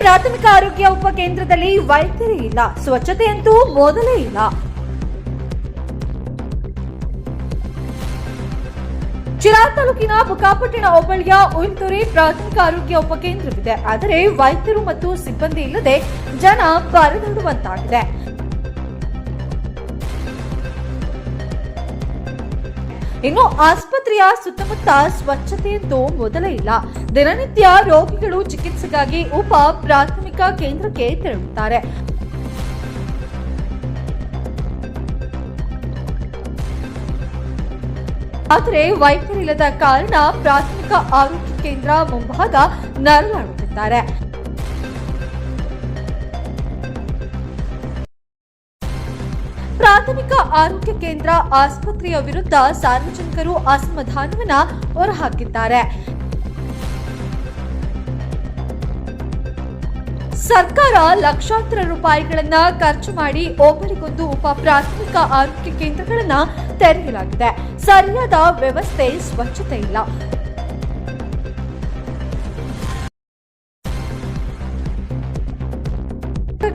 ಪ್ರಾಥಮಿಕ ಆರೋಗ್ಯ ಉಪಕೇಂದ್ರದಲ್ಲಿ ವೈದ್ಯರೇ ಇಲ್ಲ. ಸ್ವಚ್ಛತೆಯಂತೂ ಮೊದಲೇ ಇಲ್ಲ. ಚಿರಾರ್ ತಾಲೂಕಿನ ಬುಕ್ಕಾಪಟ್ಟಣ ಹೋಬಳಿಯ ಉಯಿಲ್ತೊರೆ ಪ್ರಾಥಮಿಕ ಆರೋಗ್ಯ ಉಪಕೇಂದ್ರವಿದೆ. ಆದರೆ ವೈದ್ಯರು ಮತ್ತು ಸಿಬ್ಬಂದಿ ಇಲ್ಲದೆ ಜನ ಪರದಾಡುವಂತಾಗಿದೆ ಇನ್ನು ಆಸ್ಪತ್ರೆಯ ಸುತ್ತಮುತ್ತ ಸ್ವಚ್ಛತೆಯಂತೂ ಮೊದಲೇ ಇಲ್ಲ. ದಿನನಿತ್ಯ ರೋಗಿಗಳು ಚಿಕಿತ್ಸೆಗಾಗಿ ಉಪ ಪ್ರಾಥಮಿಕ ಕೇಂದ್ರಕ್ಕೆ ತೆರಳುತ್ತಾರೆ. ಆದರೆ ವೈದ್ಯರಿಲ್ಲದ ಕಾರಣ ಪ್ರಾಥಮಿಕ ಆರೋಗ್ಯ ಕೇಂದ್ರ ಮುಂಭಾಗ ನರಳಾಡುತ್ತಿದ್ದಾರೆ. ಪ್ರಾಥಮಿಕ ಆರೋಗ್ಯ ಕೇಂದ್ರ ಆಸ್ಪತ್ರೆಯ ವಿರುದ್ಧ ಸಾರ್ವಜನಿಕರು ಅಸಮಾಧಾನವನ್ನ ಹೊರಹಾಕಿದ್ದಾರೆ. ಸರ್ಕಾರ ಲಕ್ಷಾಂತರ ರೂಪಾಯಿಗಳನ್ನ ಖರ್ಚು ಮಾಡಿ ಒಬ್ಬರಿಗೊಂದು ಉಪ ಪ್ರಾಥಮಿಕ ಆರೋಗ್ಯ ಕೇಂದ್ರಗಳನ್ನ ತೆರೆಯಲಾಗಿದೆ. ಸರಿಯಾದ ವ್ಯವಸ್ಥೆ, ಸ್ವಚ್ಛತೆ ಇಲ್ಲ.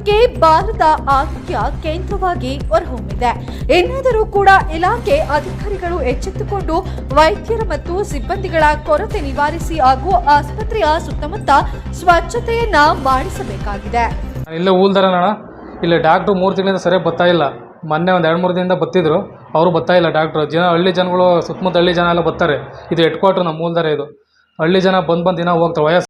ಕ್ಕೆ ಭಾರತ ಆರೋಗ್ಯ ಕೇಂದ್ರವಾಗಿ ಹೊರಹೊಮ್ಮಿದೆ. ಇನ್ನಾದರೂ ಕೂಡ ಇಲಾಖೆ ಅಧಿಕಾರಿಗಳು ಎಚ್ಚೆತ್ತುಕೊಂಡು ವೈದ್ಯರ ಮತ್ತು ಸಿಬ್ಬಂದಿಗಳ ಕೊರತೆ ನಿವಾರಿಸಿ ಹಾಗೂ ಆಸ್ಪತ್ರೆಯ ಸುತ್ತಮುತ್ತ ಸ್ವಚ್ಛತೆಯನ್ನ ಮಾಡಿಸಬೇಕಾಗಿದೆ. ಇಲ್ಲೇ ನಾಣ ಇಲ್ಲಿ ಡಾಕ್ಟ್ರು ಮೂರು ತಿಂಗಳಿಂದ ಸರಿಯಾಗಿ ಬತ್ತಾ ಇಲ್ಲ. ಮೊನ್ನೆ ಒಂದು ಎರಡು ಮೂರು ದಿನದಿಂದ ಬತ್ತಿದ್ರು ಅವರು ಬತ್ತಾ ಇಲ್ಲ ಡಾಕ್ಟ್ರು. ಜನ ಹಳ್ಳಿ ಜನಗಳು ಸುತ್ತಮುತ್ತ ಹಳ್ಳಿ ಜನ ಎಲ್ಲ ಬರ್ತಾರೆ. ಇದು ಹೆಡ್ ಕ್ವಾರ್ಟರ್ ನಮ್ಮ ಮೂಲ್ದಾರ ಇದು. ಹಳ್ಳಿ ಜನ ಬಂದು ಬಂದು ದಿನ ಹೋಗ್ತಾರೆ. ವಯಸ್ಸು